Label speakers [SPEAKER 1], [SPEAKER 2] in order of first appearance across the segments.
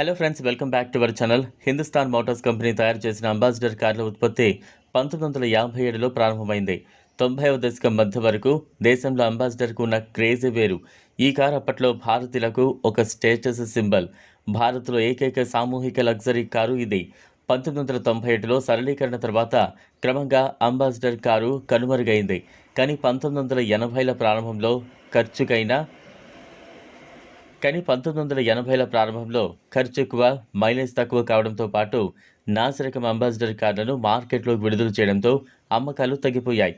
[SPEAKER 1] Hello friends welcome back to our channel Hindustan motors company తయారు చేసిన ambassador కార్ల ఉత్పత్తి పంతొమ్మిది వందల యాభై ఏడులో ప్రారంభమైంది. తొంభైవ దశకం మధ్య వరకు దేశంలో అంబాసిడర్కు ఉన్న క్రేజీ వేరు. ఈ కార్ అప్పట్లో భారతీయులకు ఒక స్టేటస్ సింబల్. భారత్లో ఏకైక సామూహిక లగ్జరీ కారు ఇది. పంతొమ్మిది వందల తొంభై ఏడులో సరళీకరణ తర్వాత క్రమంగా అంబాసిడర్ కారు కనుమరుగైంది. కానీ పంతొమ్మిది వందల ఎనభైల ప్రారంభంలో ఖర్చుకైనా కానీ పంతొమ్మిది వందల ఎనభైల ప్రారంభంలో ఖర్చు ఎక్కువ మైలేజ్ తక్కువ కావడంతో పాటు నాసిరకం అంబాసిడర్ కార్లను మార్కెట్లోకి విడుదల చేయడంతో అమ్మకాలు తగ్గిపోయాయి.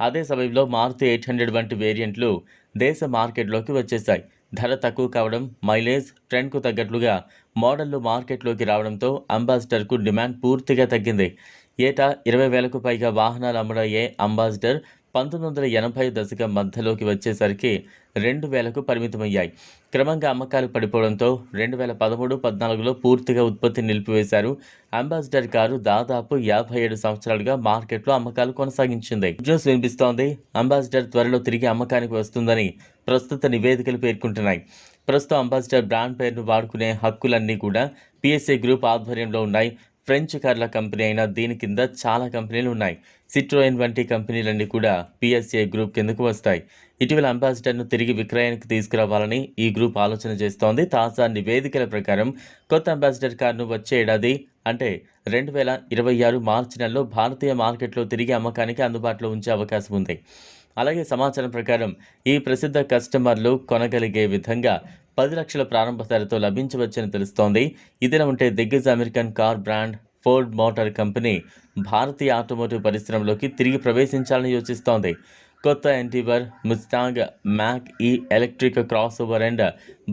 [SPEAKER 1] అదే సమయంలో మారుతి ఎయిట్ హండ్రెడ్ వంటి వేరియంట్లు దేశ మార్కెట్లోకి వచ్చేశాయి. ధర తక్కువ కావడం మైలేజ్ ట్రెండ్కు తగ్గట్లుగా మోడళ్ళు మార్కెట్లోకి రావడంతో అంబాసిడర్కు డిమాండ్ పూర్తిగా తగ్గింది. ఏటా ఇరవై వేలకు పైగా వాహనాలు అమ్ముడయ్యే అంబాసిడర్ పంతొమ్మిది వందల ఎనభై దశకం మధ్యలోకి వచ్చేసరికి రెండు వేలకు పరిమితమయ్యాయి. క్రమంగా అమ్మకాలు పడిపోవడంతో రెండు వేల పదమూడు పద్నాలుగులో పూర్తిగా ఉత్పత్తి నిలిపివేశారు. అంబాసిడర్ కారు దాదాపు యాభై ఏడు సంవత్సరాలుగా మార్కెట్లో అమ్మకాలు కొనసాగించింది. న్యూస్ వినిపిస్తోంది అంబాసిడర్ త్వరలో తిరిగి అమ్మకానికి వస్తుందని ప్రస్తుత నివేదికలు పేర్కొంటున్నాయి. ప్రస్తుతం అంబాసిడర్ బ్రాండ్ పేరును వాడుకునే హక్కులన్నీ కూడా పిఎస్ఏ గ్రూప్ ఆధ్వర్యంలో ఉన్నాయి. ఫ్రెంచ్ కార్ల కంపెనీ అయిన దీని కింద చాలా కంపెనీలు ఉన్నాయి. సిట్రోయిన్ వంటి కంపెనీలన్నీ కూడా పిఎస్ఏ గ్రూప్ కిందకు వస్తాయి. ఇటీవల అంబాసిడర్ను తిరిగి విక్రయానికి తీసుకురావాలని ఈ గ్రూప్ ఆలోచన చేస్తోంది. తాజా నివేదికల ప్రకారం కొత్త అంబాసిడర్ కార్ను వచ్చే ఏడాది అంటే రెండు వేల ఇరవై ఆరు మార్చి నెలలో భారతీయ మార్కెట్లో తిరిగి అమ్మకానికి అందుబాటులో ఉంచే అవకాశం ఉంది. అలాగే సమాచారం ప్రకారం ఈ ప్రసిద్ధ కస్టమర్లు కొనగలిగే విధంగా పది లక్షల ప్రారంభ ధరతో లభించవచ్చని తెలుస్తోంది. ఇదిలా ఉంటే దిగ్గజ American car brand Ford motor company భారతీయ ఆటోమోటివ్ పరిశ్రమలోకి తిరిగి ప్రవేశించాలని యోచిస్తోంది. కొత్త Endeavour Mustang Mach E electric crossover and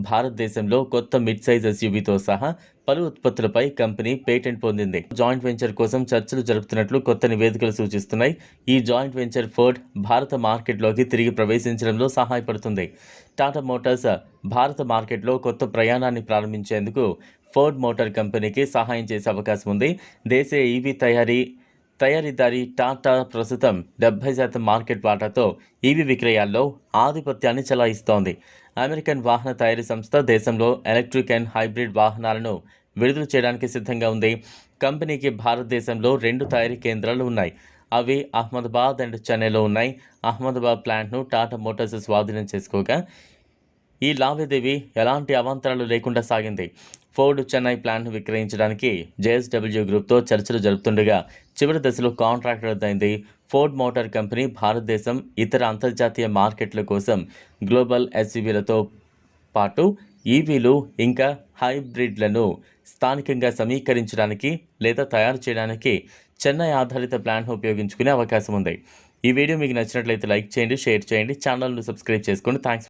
[SPEAKER 1] భారతదేశంలో కొత్త మిడ్ సైజ్ ఎస్యూవీతో సహా పలు ఉత్పత్తులపై కంపెనీ పేటెంట్ పొందింది. జాయింట్ వెంచర్ కోసం చర్చలు జరుపుతున్నట్లు కొత్త నివేదికలు సూచిస్తున్నాయి. ఈ జాయింట్ వెంచర్ ఫోర్డ్ భారత మార్కెట్లోకి తిరిగి ప్రవేశించడంలో సహాయపడుతుంది. టాటా మోటార్స్ భారత మార్కెట్లో కొత్త ప్రయాణాన్ని ప్రారంభించేందుకు ఫోర్డ్ మోటార్ కంపెనీకి సహాయం చేసే అవకాశం ఉంది. దేశీయ ఈవీ తయారీ తయారీదారి టాటా ప్రస్తుతం డెబ్బై శాతం మార్కెట్ వాటాతో ఈవీ విక్రయాల్లో ఆధిపత్యాన్ని చెలాయిస్తోంది. అమెరికన్ వాహన తయారీ సంస్థ దేశంలో ఎలక్ట్రిక్ అండ్ హైబ్రిడ్ వాహనాలను విడుదల చేయడానికి సిద్ధంగా ఉంది. కంపెనీకి భారతదేశంలో రెండు తయారీ కేంద్రాలు ఉన్నాయి. అవి అహ్మదాబాద్ అండ్ చెన్నైలో ఉన్నాయి. అహ్మదాబాద్ ప్లాంట్ను టాటా మోటార్స్ స్వాధీనం చేసుకోగా ఈ లావాదేవీ ఎలాంటి అవాంతరాలు లేకుండా సాగింది. ఫోర్డ్ చెన్నై ప్లాంట్ను విక్రయించడానికి జేఎస్డబ్ల్యూ గ్రూప్తో చర్చలు జరుపుతుండగా చివరి దశలో కాంట్రాక్ట్ రద్దయింది. ఫోర్డ్ మోటార్ కంపెనీ భారతదేశం ఇతర అంతర్జాతీయ మార్కెట్ల కోసం గ్లోబల్ ఎస్యూవీలతో పాటు ఈవీలు ఇంకా హైబ్రిడ్లను స్థానికంగా సమీకరించడానికి లేదా తయారు చేయడానికి చెన్నై ఆధారిత ప్లాంట్ను ఉపయోగించుకునే అవకాశం ఉంది. ఈ వీడియో మీకు నచ్చినట్లయితే లైక్ చేయండి షేర్ చేయండి ఛానల్ను సబ్స్క్రైబ్ చేసుకోండి. థ్యాంక్స్